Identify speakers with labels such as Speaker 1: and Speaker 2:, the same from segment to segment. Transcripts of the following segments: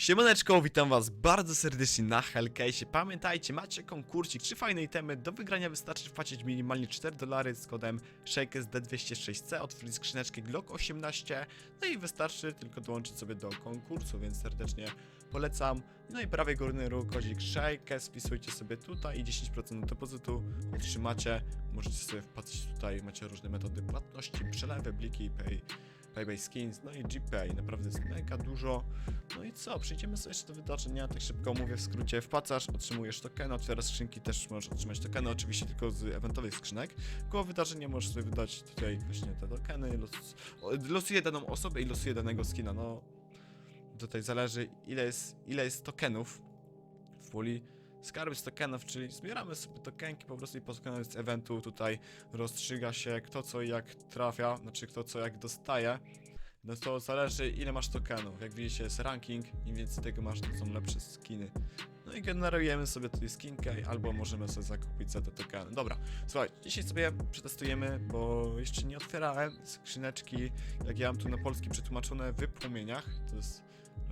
Speaker 1: Siemaneczko, witam was bardzo serdecznie na Hellcase. Pamiętajcie, macie konkursik, trzy fajne itemy. Do wygrania wystarczy wpłacić minimalnie 4 dolary z kodem ShakeSD206C, otworzyć skrzyneczkę Glock 18, no i wystarczy tylko dołączyć sobie do konkursu, więc serdecznie polecam. No i prawie górny róg, kodzik Shakes, wpisujcie sobie tutaj i 10% depozytu otrzymacie. Możecie sobie wpłacić tutaj, macie różne metody płatności, przelewy, bliki, pay. Skins, no i GPay, naprawdę jest mega dużo. No i co, przejdziemy sobie jeszcze do wydarzenia, tak szybko mówię w skrócie, wpłacasz, otrzymujesz tokeny, otwierasz skrzynki, też możesz otrzymać tokeny, oczywiście tylko z eventowych skrzynek. Koło wydarzenia możesz sobie wydać tutaj właśnie te tokeny, los, losuje daną osobę i losuje danego skina, no tutaj zależy ile jest, ile jest tokenów w puli. Skarby z tokenów, czyli zbieramy sobie tokenki po prostu i po tokenach eventu tutaj rozstrzyga się kto co jak trafia, znaczy kto co jak dostaje. No to zależy ile masz tokenów. Jak widzicie jest ranking, im więcej tego masz, to są lepsze skiny. No i generujemy sobie tutaj skinkę, albo możemy sobie zakupić za te tokeny. Dobra, słuchaj, dzisiaj sobie przetestujemy, bo jeszcze nie otwierałem skrzyneczki, jak ja mam tu na polski przetłumaczone w płomieniach. To jest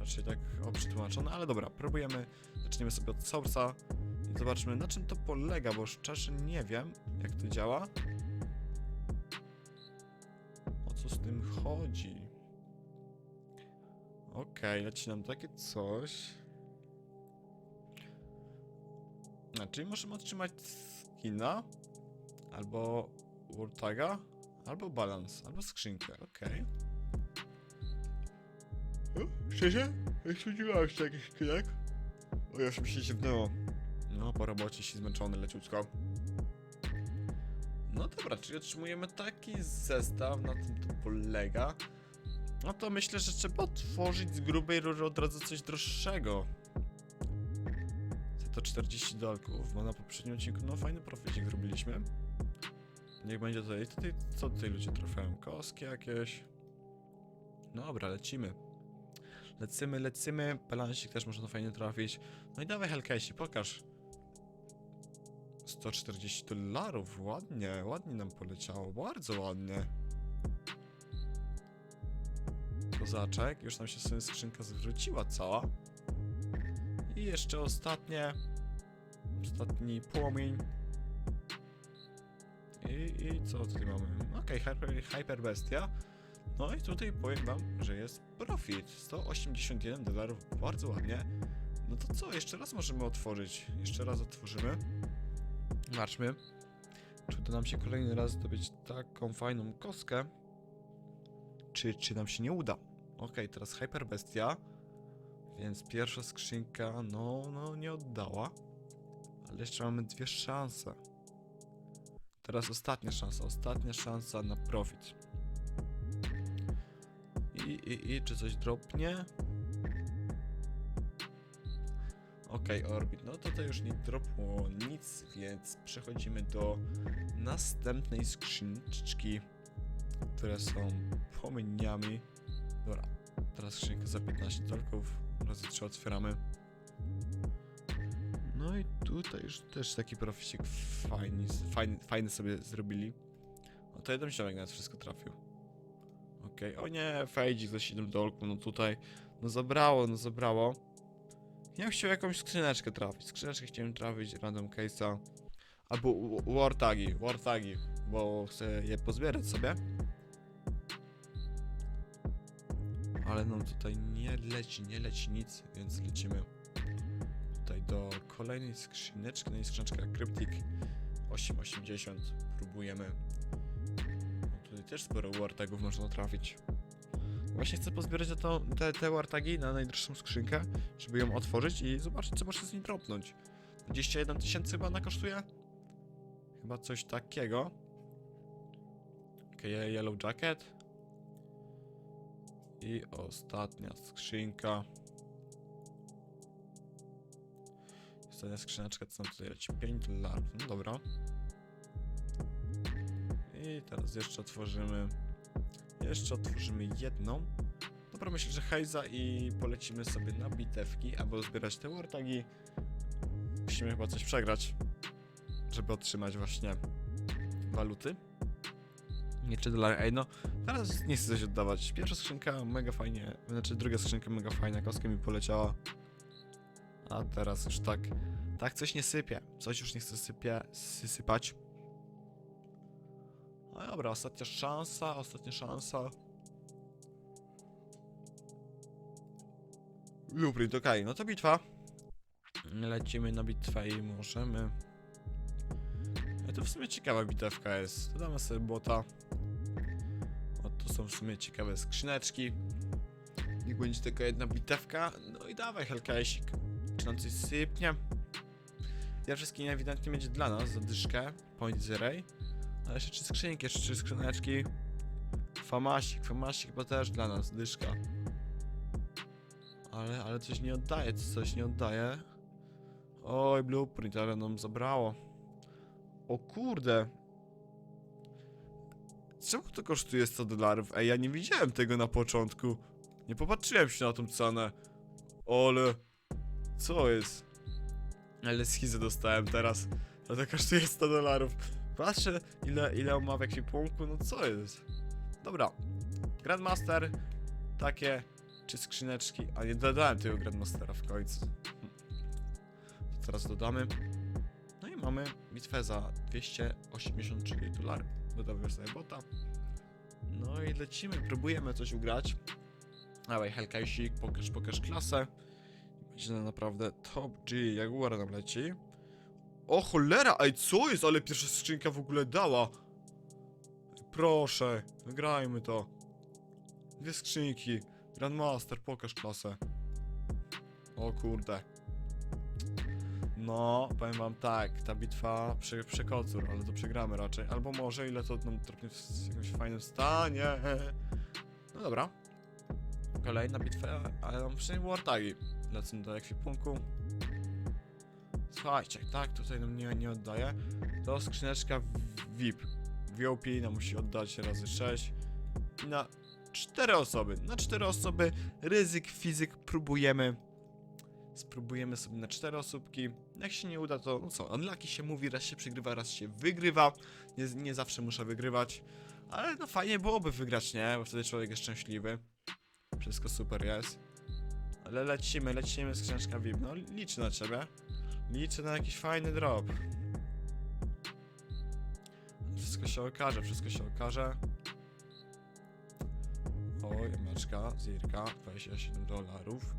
Speaker 1: raczej tak przetłumaczone, ale dobra, próbujemy. Zaczniemy sobie od source'a i zobaczmy na czym to polega, bo szczerze nie wiem jak to działa. O co z tym chodzi? Okej, leci nam takie coś. A, czyli możemy otrzymać skina, albo Wartaga, albo balans, albo skrzynkę, okej. O, Szczerze? Nie spodziewałem się takich skinek. O, już mi się ziewnęło. No, po robocie się zmęczony leciutko. No dobra, czyli otrzymujemy taki zestaw, na tym to polega. No to myślę, że trzeba otworzyć z grubej rury od razu coś droższego. Za to 40 dolków, bo na poprzednim odcinku no fajny profitik robiliśmy. Niech będzie tutaj, tutaj co tutaj ludzie trafiają? Koski jakieś? No Dobra, lecimy. Lecimy, lecimy. Balansik też można fajnie trafić. No i dawaj Hellcase, pokaż. 140 dolarów, ładnie, ładnie nam poleciało, bardzo ładnie. Kozaczek, już nam się sobie skrzynka zwróciła cała. I jeszcze ostatnie, ostatni płomień. I, i co tutaj mamy? Okej, hyper, hyper Bestia. No i tutaj powiem wam, że jest profit. 181 dolarów, bardzo ładnie. No to co, jeszcze raz możemy otworzyć. Jeszcze raz otworzymy. Zobaczmy, czy uda nam się kolejny raz zdobyć taką fajną kostkę, czy, czy nam się nie uda. Okej, teraz Hyper Bestia, więc pierwsza skrzynka, no, no, nie oddała, ale jeszcze mamy dwie szanse. Teraz ostatnia szansa, ostatnia szansa na profit. I, i, czy coś dropnie? Okej, Orbit, no to to już nie dropło nic, więc przechodzimy do następnej skrzyneczki, które są płomieniami. Dobra, teraz skrzynka za 15 dolków, razy 3 otwieramy. No i tutaj już też taki proficik fajny, fajny, fajny sobie zrobili. No to jeden ziomek nas wszystko trafił. Okej, o nie, fejdzik za 7 dolków, no tutaj, no zabrało, no zabrało. Ja chciał jakąś skrzyneczkę trafić. Skrzyneczkę chciałem trafić, random case'a. Albo wartagi, wartagi, bo chcę je pozbierać sobie. Ale nam tutaj nie leci, nie leci nic, więc lecimy tutaj do kolejnej skrzyneczki. No i skrzyneczka Cryptic 880. Próbujemy. Tutaj też sporo wartagów można trafić. Właśnie chcę pozbierać to, te, te wartagi na najdroższą skrzynkę, żeby ją otworzyć i zobaczyć, co może z niej dropnąć. 21 tysięcy chyba ona kosztuje? Chyba coś takiego. Okay, yellow jacket. I ostatnia skrzynka. Ostatnia skrzyneczka, co nam tutaj leci? 5 dolarów. No dobra. I teraz jeszcze otworzymy jeszcze otworzymy jedną. Dobra, myślę, że hejza i polecimy sobie na bitewki, albo zbierać te wartagi. Musimy chyba coś przegrać, żeby otrzymać właśnie waluty. Nie 3 dolary, ej no, teraz nie chcę coś oddawać. Pierwsza skrzynka mega fajnie, znaczy druga skrzynka mega fajna, kostka mi poleciała. A teraz już tak, tak coś nie sypie. Coś już nie chce sypie, sysypać. No dobra, ostatnia szansa, ostatnia szansa. Blueprint, okej, no to bitwa. Lecimy na bitwę i możemy... A to w sumie ciekawa bitewka jest. Dodamy sobie bota. O, są w sumie ciekawe skrzyneczki. Niech będzie tylko jedna bitewka. No i dawaj Hellcase'ik. Czy nam coś sypnie? Pierwszy skin ewidentnie będzie dla nas, za dyszkę. Point zero. Ale jeszcze trzy skrzynki, jeszcze trzy skrzyneczki. Famasik, famasik chyba też dla nas, dyszka. Ale, ale coś nie oddaje, coś nie oddaje. Oj, blueprint, ale nam zabrało. O kurde. Czemu to kosztuje 100 dolarów? Ej, ja nie widziałem tego na początku. Nie popatrzyłem się na tą cenę. Ale... Co jest? Ale schizę dostałem teraz. A to kosztuje 100 dolarów. Patrzę, ile, ile on ma w ekwipunku, no co jest? Dobra. Grandmaster. Takie. Czy skrzyneczki. A nie dodałem tego Grandmastera w końcu. To teraz dodamy. No i mamy bitwę za 283 dolary. Dodamy sobie bota. No i lecimy, próbujemy coś ugrać. Dawaj, Hellcase'ik, pokaż, pokaż klasę. Będzie naprawdę top G, Jaguar nam leci. O cholera, ej co jest, ale pierwsza skrzynka w ogóle dała. Proszę, wygrajmy to. Dwie skrzynki. Grandmaster, pokaż klasę. O kurde. No, powiem wam tak, ta bitwa prze, przekocur, ale to przegramy raczej. Albo może, ile to nam trafnie w jakimś fajnym stanie. No dobra. Kolejna bitwa, ale mam przynajmniej wartagi. Lecę do ekwipunku. Słuchajcie, tak, tutaj nam nie, nie oddaje. To skrzyneczka VIP. VIP nam musi oddać razy 6. I na 4 osoby. Na 4 osoby ryzyk, fizyk próbujemy. Spróbujemy sobie na 4 osóbki. Jak się nie uda, to no co? Unlucky się mówi, raz się przegrywa, raz się wygrywa. Nie, nie zawsze muszę wygrywać. Ale no fajnie byłoby wygrać, nie? Bo wtedy człowiek jest szczęśliwy. Wszystko super jest. Ale lecimy, lecimy z książka VIP. No liczę na ciebie. Liczę na jakiś fajny drop. Wszystko się okaże, wszystko się okaże. O, jameczka, zirka, 27 dolarów.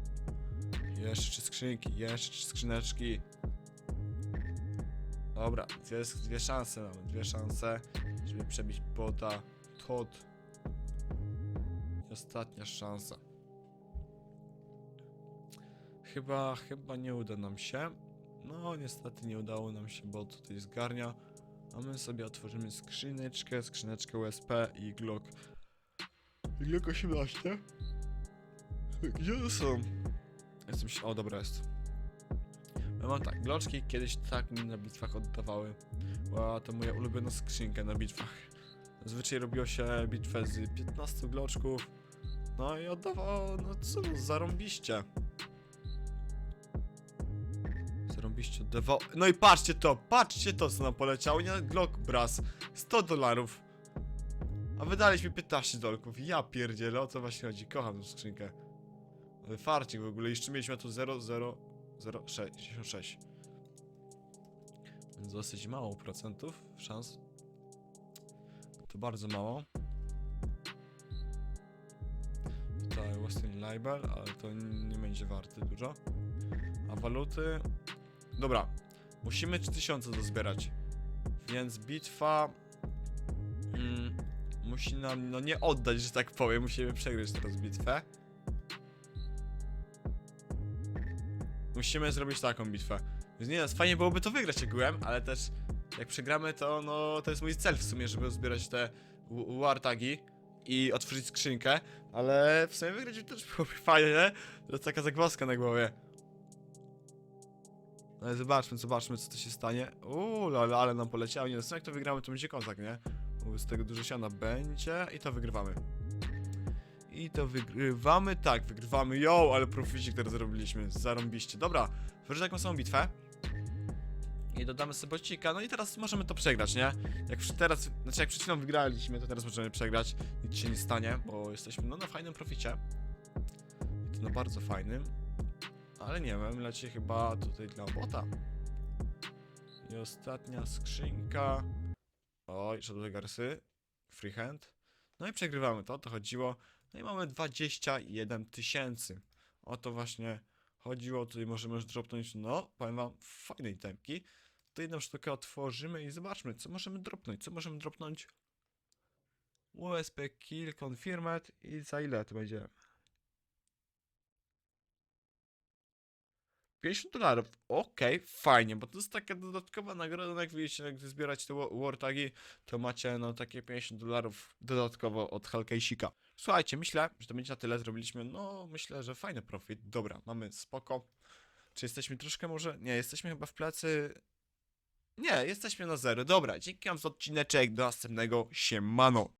Speaker 1: Jeszcze skrzynki, jeszcze skrzyneczki. Dobra, dwie, dwie szanse mamy, dwie szanse, żeby przebić bota. Todd. Ostatnia szansa. Chyba, chyba nie uda nam się. No, niestety nie udało nam się, bo tutaj zgarnia. A my sobie otworzymy skrzyneczkę, skrzyneczkę USP i Glock. Glock 18. Gdzie one są? Jestem się... O, dobra jest. Ja mam tak, gloczki kiedyś tak mi na bitwach oddawały. Była to moja ulubiona skrzynka na bitwach. Zazwyczaj robiło się bitwę z 15 gloczków. No i oddawało, no co, no, zarąbiście. Zarąbiście oddawało. No i patrzcie to, patrzcie to co nam poleciało, nie Glock Brass. 100 dolarów. A wydaliśmy 15 dolków. Ja pierdzielę, o co właśnie chodzi. Kocham tę skrzynkę. Ale farcik w ogóle. Jeszcze mieliśmy tu 0, 0, 0, 66. Więc dosyć mało procentów szans. To bardzo mało. Tutaj Western Libel, ale to nie będzie warty dużo. A waluty... Dobra. Musimy 3000 dozbierać. Więc bitwa... Mm, musi nam, no nie oddać, że tak powiem. Musimy przegrać teraz bitwę. Musimy zrobić taką bitwę. Więc nie no, fajnie byłoby to wygrać jak byłem, ale też jak przegramy to no to jest mój cel w sumie, żeby zbierać te wartagi i otworzyć skrzynkę, ale w sumie wygrać też byłoby fajnie, nie? To jest taka zagwozdka na głowie. Ale zobaczmy, zobaczmy co to się stanie. Uuu, ale, ale nam poleciało. Nie, no jak to wygramy, to będzie kozak, nie? Z tego dużo siana będzie i to wygrywamy. I to wygrywamy, tak, wygrywamy. Yo, ale proficik teraz zrobiliśmy, zarąbiście. Dobra, wyżej taką samą bitwę. I dodamy sobie bocika, no i teraz możemy to przegrać, nie? Jak teraz, znaczy jak przed chwilą wygraliśmy, to teraz możemy przegrać. Nic się nie stanie, bo jesteśmy no na fajnym proficie. I to na bardzo fajnym. Ale nie wiem, leci chyba tutaj dla bota. I ostatnia skrzynka. Oj, Shadow Garsy. Freehand. No i przegrywamy to, o to chodziło. No i mamy 21 tysięcy. O to właśnie chodziło. Tutaj możemy już dropnąć, no, powiem wam, fajnej temki. To jedną sztukę otworzymy i zobaczmy, co możemy dropnąć. Co możemy dropnąć? USP Kill Confirmed i za ile to będzie? 50 dolarów. Okej, fajnie, bo to jest taka dodatkowa nagroda, no jak widzicie, jak zbierać te wa- war tagi, to macie no takie 50 dolarów dodatkowo od Halkejsika. Słuchajcie, myślę, że to będzie na tyle. Zrobiliśmy, no myślę, że fajny profit. Dobra, mamy spoko. Czy jesteśmy troszkę może? Nie, jesteśmy chyba w plecy. Nie, jesteśmy na zero. Dobra, dzięki wam za odcineczek. Do następnego. Siemano.